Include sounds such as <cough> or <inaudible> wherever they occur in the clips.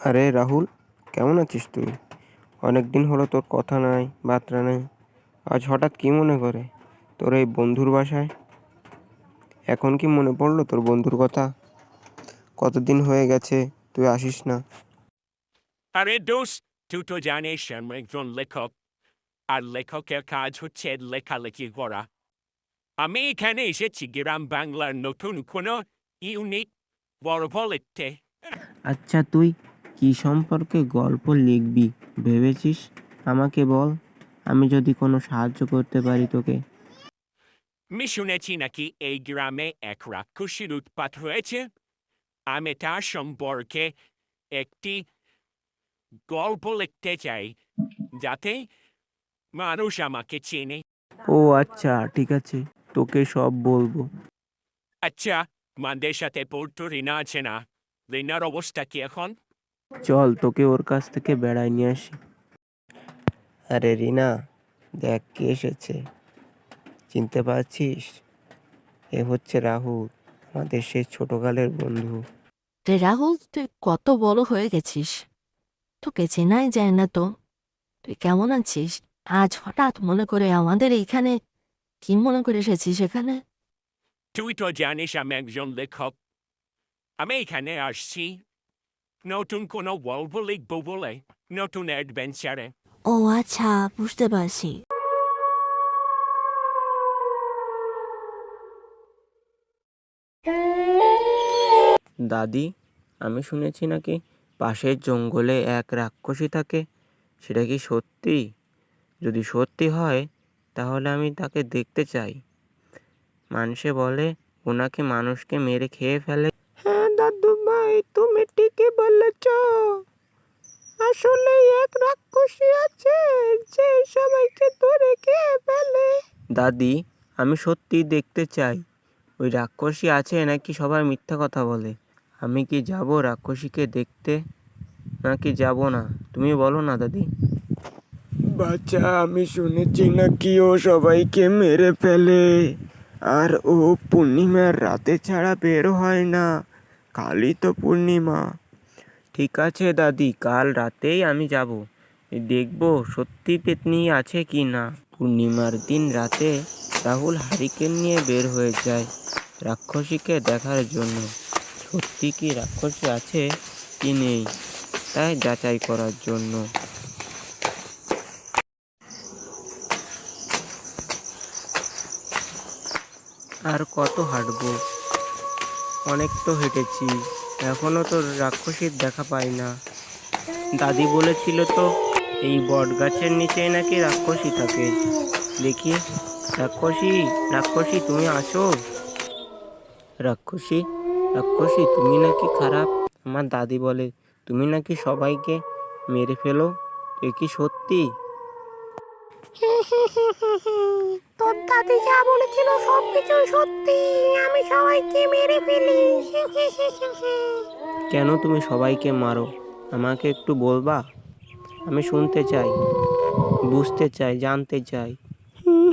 আরে রাহুল কেমন আছিস তুই? অনেক দিন হলো তোর কথা নাই বার্তা নাই। আজ হঠাৎ কি মনে করে? তোর এই বন্ধুর বাসায়? এখন কি মনে পড়ল তোর বন্ধুর কথা? কতদিন হয়ে গেছে তুই আসিস না? আরে দোষ তুই তো জানিস আমি একজন লেখক। আর লেখকের কাজ হচ্ছে লেখালেখি করা। আমি এখানে এসেছি গ্রাম বাংলার নতুন কোনো ইউনিট গল্প লিখতে আচ্ছা তুই কি সম্পর্কে গল্প লিখবি ভেবেছিস? আমাকে বল আমি যদি কোনো সাহায্য করতে পারি তোকে। আমি শুনেছি নাকি এই গ্রামে এক রাক্ষসীর উৎপাত হয়েছে? আমি তার সম্পর্কে একটি গল্প লিখতে চাই যাতে মানুষ আমাকে চেনে। ও আচ্ছা ঠিক আছে তোকে সব বলব। আচ্ছা মানদের সাথে পড়তো রিনা আছে না? রিনার অবস্থা কি এখন? চল তোকে ওর কাছ থেকে বেড়াই নিয়ে আসি। আরে রিনা দেখ কে এসেছে। চিনতে পারছিস? এ হচ্ছে রাহুল আমাদের সেই ছোটকালের বন্ধু। রে রাহুল তুই কত বড় হয়ে গেছিস। তোকে চেনাই যায় না তো। তুই কেমন আছিস? আজ হঠাৎ মনে করে আমাদের এইখানে কি মনে করে এসেছিস এখানে? তুই তো জানিস আমি একজন লেখক। আমি এখানে আসছি নতুন কোনো গল্প লিখব বলে নতুন অ্যাডভেঞ্চারে ও আচ্ছা বুঝতে পারছি দাদি আমি শুনেছি নাকি পাশের জঙ্গলে এক রাক্ষসী থাকে? সেটা কি সত্যি? যদি সত্যি হয় তাহলে আমি তাকে দেখতে চাই। মানুষে বলে ওনাকে মানুষকে মেরে খেয়ে ফেলে হ্যাঁ দাদু ভাই তুমি ঠিকই বলেছ আসলে এক রাক্ষসী আছে যে সবাইকে ধরে খেয়ে ফেলে। দাদি আমি সত্যি দেখতে চাই। ওই রাক্ষসী আছে নাকি সবাই মিথ্যা কথা বলে? আমি কি যাব রাক্ষসীকে দেখতে? নাকি যাব না? তুমি বলো না দাদি। বাচ্চা আমি শুনেছি নাকি ও সবাইকে মেরে ফেলে। আর ও পূর্ণিমার রাতে ছাড়া বের হয় না। কালই তো পূর্ণিমা। ঠিক আছে দাদি, কাল রাতেই আমি যাব। দেখব সত্যি পেতনি আছে কি না। পূর্ণিমার দিন রাতে রাহুল হারিকেন নিয়ে বের হয়ে যায় রাক্ষসীকে দেখার জন্য। সত্যি কি রাক্ষসী আছে কি নেই, তাই যাচাই করার জন্য। আর কত হাঁটব? অনেক তো হেঁটেছি। এখনও তো রাক্ষসীর দেখা পাই না। দাদি বলেছিল তো, এই বট গাছের নিচে নাকি রাক্ষসী থাকে। দেখি, রাক্ষসী রাক্ষসী, তুমি আছো? রাক্ষসী রাক্ষসী, তুমি নাকি খারাপ? আমার দাদি বলে, তুমি নাকি সবাইকে মেরে ফেলো? এ কি সত্যি? দাদি যা বলেছিল সবকিছু সত্যি। আমি সবাইকে মেরে ফেলি। <laughs> কেন তুমি সবাইকে মারো? আমাকে একটু বলবা? আমি শুনতে চাই বুঝতে চাই জানতে চাই।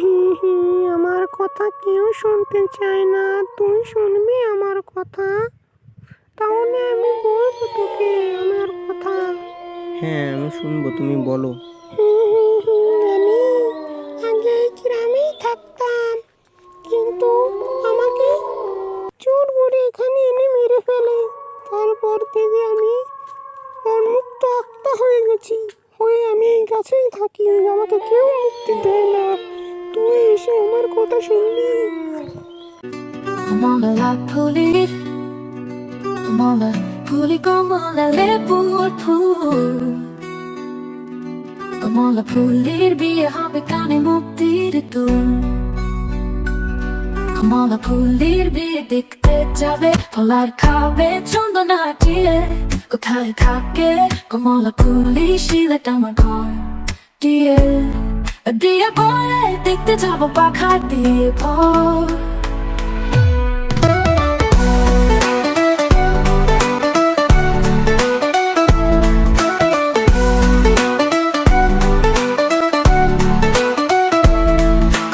<laughs> আমার কথা কেউ শুনতে চায় না। তুই শুনবি আমার কথা? তাহলে আমি বলব তোকে আমার কথা। হ্যাঁ আমি শুনব তুমি বলো। আমার কথা কমলা ফুলি, কমলা লেবুর ফুল। কমলা ফুলের বিয়ে হবে কানে মুক্তির তুল কমলা ফুলের বিয়ে দেখতে যাবে, ফলার খাবে, চন্দন হাটিয়ে কোথায় থাকে কমলা ফুলি শিলেটা আমার ঘর দিয়ে। দিয়ে বলে দেখতে যাবো পাখা দিয়ে ভর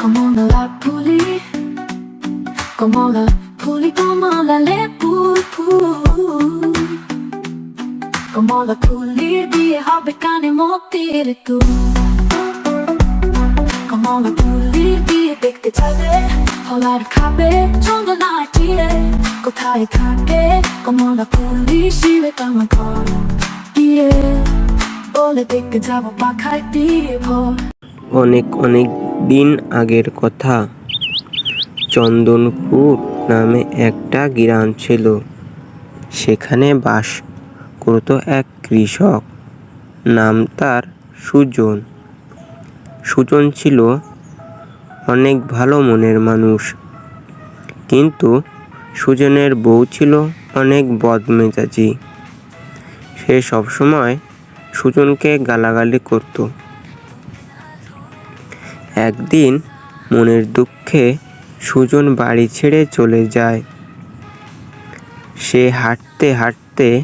Como la puli, como la puli, como la le pu pu, como la puli. অনেক অনেক দিন আগের কথা। চন্দনপুর নামে একটা গ্রাম ছিল। সেখানে বাস করত এক কৃষক। নাম তার সুজন। সুজন ছিল অনেক ভালো মনের মানুষ। কিন্তু সুজনের বউ ছিল অনেক বদমেজাজি। সে সবসময় সুজনকে গালাগালি করতো। একদিন মনের দুঃখে সুজন বাড়ি ছেড়ে চলে যায়। সে হাঁটতে হাঁটতে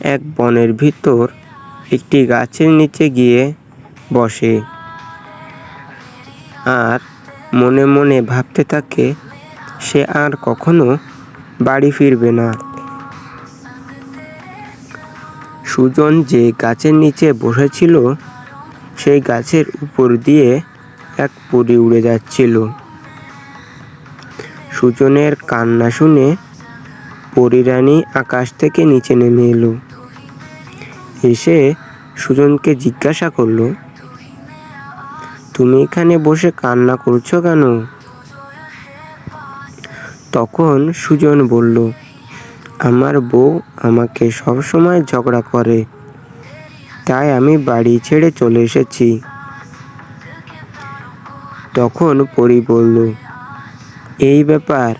এক বনের ভিতর একটি গাছের নিচে গিয়ে বসে। আর মনে মনে ভাবতে থাকে, সে আর কখনো বাড়ি ফিরবে না। সুজন যে গাছের নিচে বসেছিল, সেই গাছের উপর দিয়ে এক পরী উড়ে যাচ্ছিল। সুজনের কান্না শুনে পরিরানী আকাশ থেকে নিচে নেমে এলো। এসে সুজনকে জিজ্ঞাসা করল তুমি এখানে বসে কান্না করছ কেন? তখন সুজন বলল, আমার বউ আমাকে সবসময় ঝগড়া করে, তাই আমি বাড়ি ছেড়ে চলে এসেছি। তখন পরি বলল, এই ব্যাপার,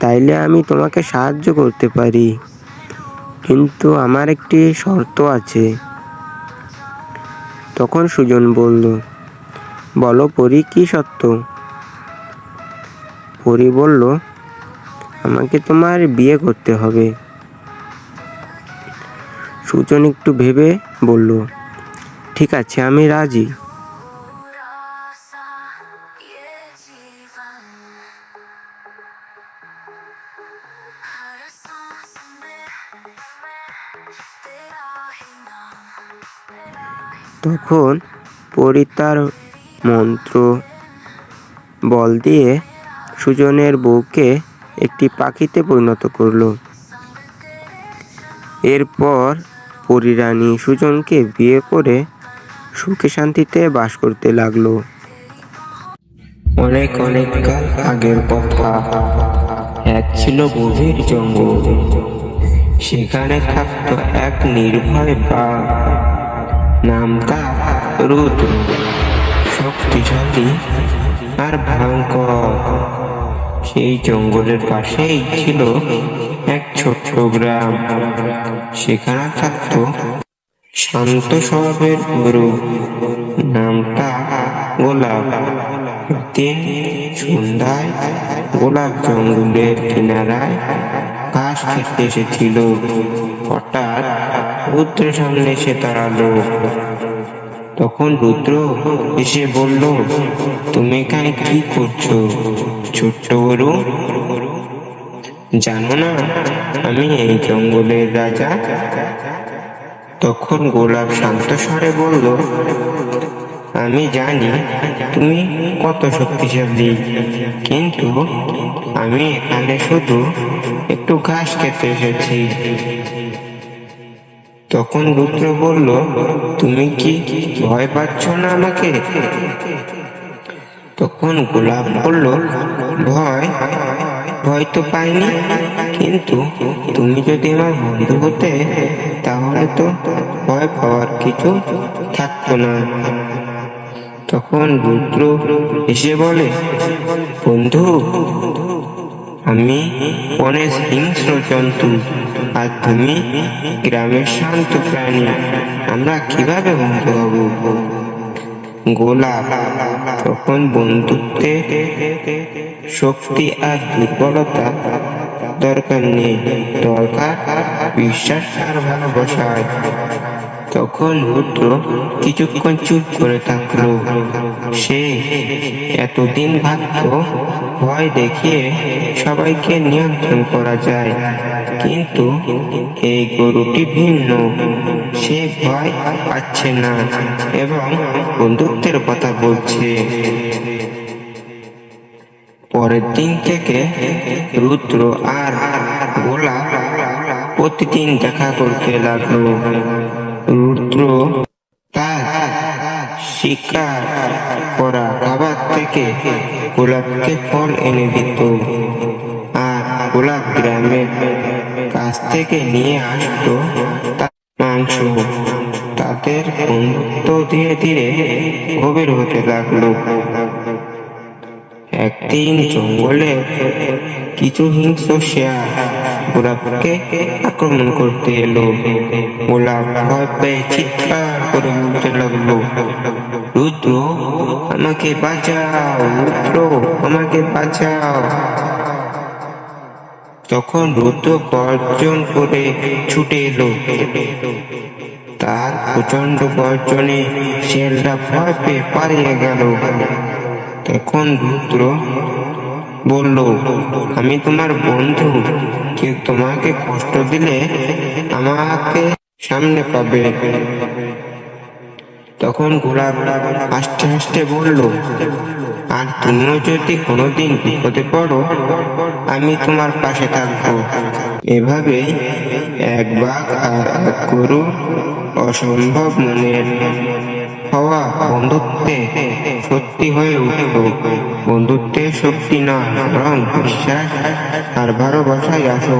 তাইলে আমি তোমাকে সাহায্য করতে পারি, কিন্তু আমার একটি শর্ত আছে। তখন সুজন বলল বলো, পরি, কি সত্য? পরি বলল, আমাকে তোমার বিয়ে করতে হবে। সুজন একটু ভেবে বলল, ঠিক আছে, আমি রাজি। তখন পরি তার মন্ত্র বল দিয়ে সুজনের বউকে একটি পাখিতে পরিণত করল। এরপর পরিরানী সুজনকে বিয়ে করে সুখে শান্তিতে বাস করতে লাগল। অনেক অনেক কাল আগের কথা। এক ছিল গভীর জঙ্গল। সেখানে থাকতো এক নির্ভয় বাঘ। নাম তার রুদ্র। শক্তিশালী আর ভয়ঙ্কর। সেই জঙ্গলের পাশেই ছিল এক ছোট্ট গ্রাম। সেখানে থাকতো শান্ত স্বভাবের গুরু। নামটা গোলাপ। একদিন সন্ধ্যায় গোলাপ জঙ্গলের কিনারায় ঘাস খেতে এসেছিল। হঠাৎ রুদ্রের সামনে এসে দাঁড়াল। তখন রুদ্র এসে বলল, তুমি এখানে কি করছ, ছোট্ট গরু জানো না, আমি এই জঙ্গলের রাজা। তখন গোলাপ শান্ত স্বরে বলল, আমি জানি তুমি কত শক্তিশালী, কিন্তু আমি এখানে শুধু একটু ঘাস খেতে এসেছি। তখন রুদ্র বলল, তুমি কি ভয় পাচ্ছ না আমাকে? তখন গোলাপ বলল, ভয় ভয় তো পাইনি। কিন্তু তুমি যদি আমার বন্ধু হতে, তাহলে তো ভয় পাওয়ার কিছু থাকতো না। তখন রুদ্র এসে বলে, বন্ধু আমি অনেক হিংস্র জন্তু আর তুমি গ্রামের শান্ত প্রাণী। আমরা কীভাবে বন্ধু হব? গোলাপ, তখন বন্ধুত্বে শক্তি আর দুর্বলতা দরকার নেই। দরকার বিশ্বাস আর ভালোবাসায় তখন রুদ্র কিছুক্ষণ চুপ করে থাকল। সে এতদিন ভাবত ভয় দেখিয়ে সবাইকে নিয়ন্ত্রণ করা যায়। কিন্তু এই গরুটি ভিন্ন। সে ভয় পাচ্ছে না এবং বন্ধুত্বের কথা বলছে। পরের দিন থেকে রুদ্র আর গোলাপ প্রতিদিন দেখা করতে লাগল। রুদ্র তার শিকার করা খাবার থেকে গোলাপকে ফল এনে দিত। আর গোলাপ গ্রামের কাছ থেকে নিয়ে আসতো মাংস। তাদের বন্ধুত্ব ধীরে ধীরে গভীর হতে লাগল। একদিন জঙ্গলে কিছু হিংস্র শেয়াল গোলাপকে আক্রমণ করতে এলো। গোলাপ চিৎকার করে বলতে লাগল, রুদ্র, আমাকে বাঁচাও, রুদ্র, আমাকে বাঁচাও। তখন রুদ্র গর্জন করে ছুটে এলো। তার প্রচণ্ড গর্জনে শেলটা ভয় পেয়ে পালিয়ে গেল। তখন রুদ্র বলল, আমি তোমার বন্ধু। কেউ তোমাকে কষ্ট দিলে আমাকে সামনে পাবে। তখন গোলাপ হাসতে হাসতে বলল, আর তুমিও যদি কোনোদিন বিপদে পড়ো, আমি তোমার পাশে থাকব। এভাবেই এক বাঘ আর এক গরু অসম্ভব মনের হওয়া বন্ধুত্বে সত্যি হয়ে উঠল বন্ধুত্বের শক্তি না বরং বিশ্বাস আর ভালোবাসায় আসো